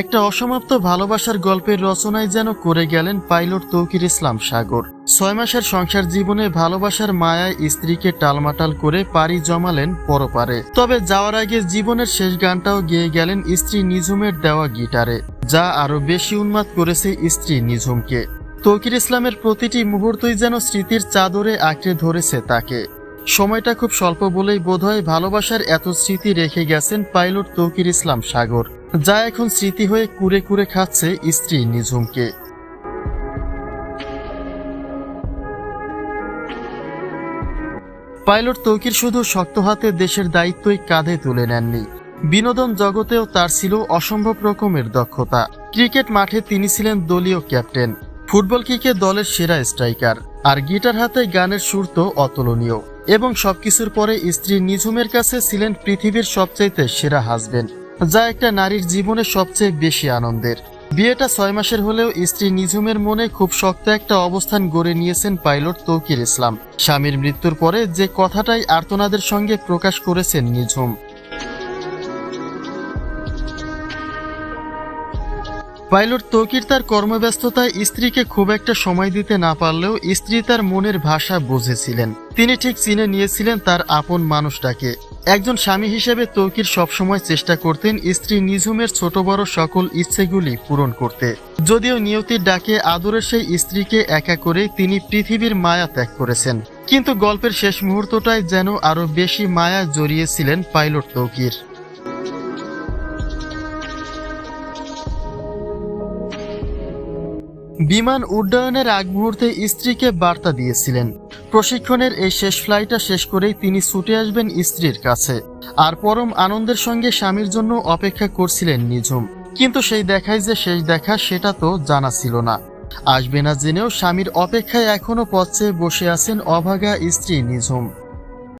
একটা অসমাপ্ত ভালোবাসার গল্পের রচনায় যেন করে গেলেন পাইলট তৌকির ইসলাম সাগর। ছয় মাসের সংসার জীবনে ভালোবাসার মায়ায় স্ত্রীকে টালমাটাল করে পাড়ি জমালেন পরপারে। তবে যাওয়ার আগে জীবনের শেষ গানটাও গেয়ে গেলেন স্ত্রী নিঝুমের দেওয়া গিটারে, যা আরও বেশি উন্মাদ করেছে স্ত্রী নিঝুমকে। তৌকির ইসলামের প্রতিটি মুহূর্তই যেন স্মৃতির চাদরে আঁকড়ে ধরেছে তাকে। সময়টা খুব স্বল্প বলেই বোধহয় ভালোবাসার এত স্মৃতি রেখে গেছেন পাইলট তৌকির ইসলাম সাগর, যা এখন স্মৃতি হয়ে কুরে কুরে খাচ্ছে স্ত্রী নিঝুমকে। পাইলট তৌকির শুধু শক্ত হাতে দেশের দায়িত্বই কাঁধে তুলে নেননি। বিনোদন জগতেও তার ছিল অসম্ভব রকমের দক্ষতা। ক্রিকেট মাঠে তিনি ছিলেন দলীয় ক্যাপ্টেন। ফুটবল কিকে দলের সেরা স্ট্রাইকার। আর গিটার হাতে গানের সুর তো অতুলনীয়। এবং সবকিছুর পরে স্ত্রী নিঝুমের কাছে ছিলেন পৃথিবীর সবচাইতে সেরা হাজবেন্ড যা একটা নারীর জীবনে সবচেয়ে বেশি আনন্দের। বিয়েটা ছয় মাসের হলেও স্ত্রী নিঝুমের মনে খুব শক্ত একটা অবস্থান গড়ে নিয়েছেন পাইলট তৌকির ইসলাম। স্বামীর মৃত্যুর পরে যে কথাটাই আর্তনাদের সঙ্গে প্রকাশ করেছেন নিঝুম। পাইলট তৌকির তার কর্মব্যস্ততায় স্ত্রীকে খুব একটা সময় দিতে না পারলেও স্ত্রী তার মনের ভাষা বুঝেছিলেন। তিনি ঠিক চিনে নিয়েছিলেন তার আপন মানুষটাকে। একজন স্বামী হিসেবে তৌকির সবসময় চেষ্টা করতেন স্ত্রী নিঝুমের ছোট বড় সকল ইচ্ছেগুলি পূরণ করতে। যদিও নিয়তির ডাকে আদরের সেই স্ত্রীকে একা করে তিনি পৃথিবীর মায়া ত্যাগ করেছেন। কিন্তু গল্পের শেষ মুহূর্তটায় যেন আরও বেশি মায়া জড়িয়েছিলেন পাইলট তৌকির। বিমান উড্ডয়নের আগ মুহূর্তে স্ত্রীকে বার্তা দিয়েছিলেন। প্রশিক্ষণের এই শেষ ফ্লাইটটা শেষ করেই তিনি ছুটে আসবেন স্ত্রীর কাছে। আর পরম আনন্দের সঙ্গে স্বামীর জন্য অপেক্ষা করছিলেন নিঝুম। কিন্তু সেই দেখায় যে শেষ দেখা, সেটা তো জানা ছিল না। আসবে না জেনেও স্বামীর অপেক্ষায় এখনও পথে বসে আছেন অভাগা স্ত্রী নিঝুম।